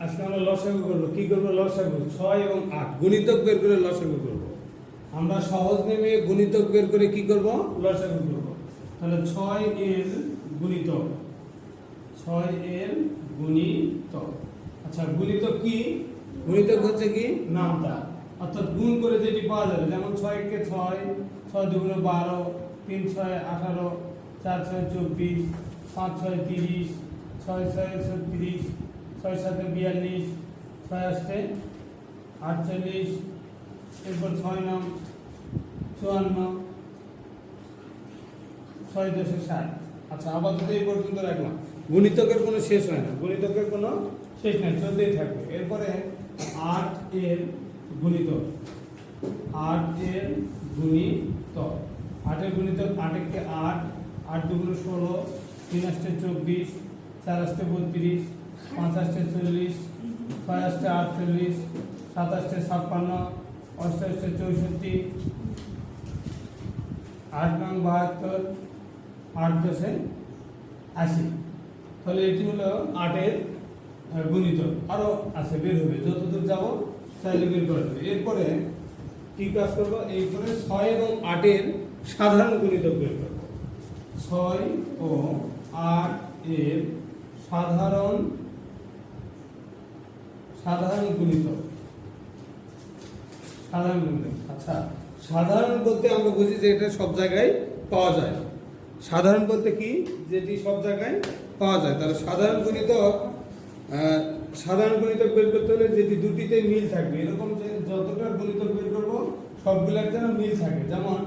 আজকে আমরা লসাগু করব। কি করব লসাগু? ছয় এবং আট। গুণিতক বের করে লসাগু করব। আমরা সহজ নেমে গুণিতক বের করে কি করব? লসাগু করব। তাহলে ছয় এর গুণিতক। ছয় এর গুণিতক। আচ্ছা গুণিতক কি? গুণিতক হচ্ছে কি? নামটা অর্থাৎ গুণ করে যেটি পাওয়া যাবে, যেমন ছয় কে ছয় ছয় দুগুণে বারো, তিন ছয় আঠারো, চার ছয় চব্বিশ, পাঁচ ছয় তিরিশ, ছয় ছয় ছত্রিশ ছয় সাথে বিয়াল্লিশ ছয় আষ্টে আটচল্লিশ, এরপর ছয় নাম চুয়ান্ন ছয় দশে ষাট। আচ্ছা আপাতত এই পর্যন্ত রাখলাম। গুণিতকের কোনো শেষ হয় না। গুণিতকের কোনো শেষ নাই, চলতেই থাকবে। এরপরে আট এর গুণিতক আট এর গুণিতক আটের গুণিতক আটেরকে আট আট দুগুলো ষোলো, তিন আষ্টে চব্বিশ, চার আষ্টে বত্রিশ আষ্টে চল্লিশ ছয় আষ্টে আটচল্লিশ সাত ছাপ্পান্ন অষ্টাষ্টে চৌষট্টি আট নং বাহাত্তর আট দশে আশি। তাহলে এটি হলো আটের আহ, গুণিতক আরও আছে বের হবে। যতদূর যাব তাহলে বের করে দেবে এরপরে কী কাজ করব? এরপরে ছয় এবং আটের সাধারণ গুণিতক বের করব। ছয় ও আট এর সাধারণ সাধারণ গুণিতক সাধারণ গুণিতক আচ্ছা সাধারণ বলতে আমরা বুঝি যে এটা সব জায়গায় পাওয়া যায়। সাধারণ বলতে কি? যেটি সব জায়গায় পাওয়া যায়। তাহলে সাধারণ গুণিতক সাধারণ গুণিতক বের করতে হলে যেটি দুটিতে মিল থাকবে। এরকম যে যতটা গুণিতক বের করব, সবগুলোর যেন মিল থাকে। যেমন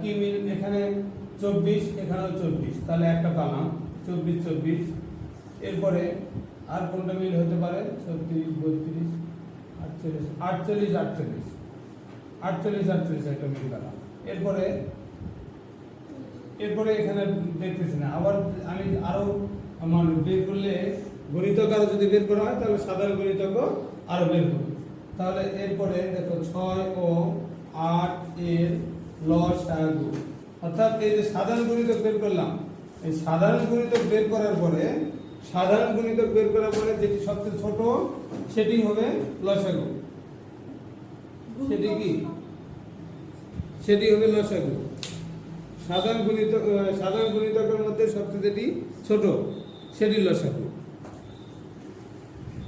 কি মিল? এখানে চব্বিশ, এখানেও চব্বিশ। তাহলে একটা পালাম। চব্বিশ চব্বিশ। এরপরে আর কোনটা মিল হতে পারে? ছত্রিশ, বত্রিশ, আটচল্লিশ আটচল্লিশ আটচল্লিশ। আটচল্লিশ আটচল্লিশ একটা মিল পেলাম এরপরে এরপরে এখানে দেখতেছি না। আবার আমি আরও আমার বের করলে গণিতক আরও যদি বের করা হয়, তাহলে সাধারণ গণিতকও আরও বের করবে। তাহলে এরপরে দেখো ছয় ও আট এর লস লসাগু অর্থাৎ এই যে সাধারণ গণিতক বের করলাম, এই সাধারণ গণিতক বের করার পরে সাধারণ গুণিতক বের করার পরে যেটি সবচেয়ে ছোট, সেটি হবে লসাগু। সেটি কি? সেটি হবে লসাগু। সাধারণ গুণিতক সাধারণ গুণিতকের মধ্যে সবচেয়ে যেটি ছোট, সেটি লসাগু।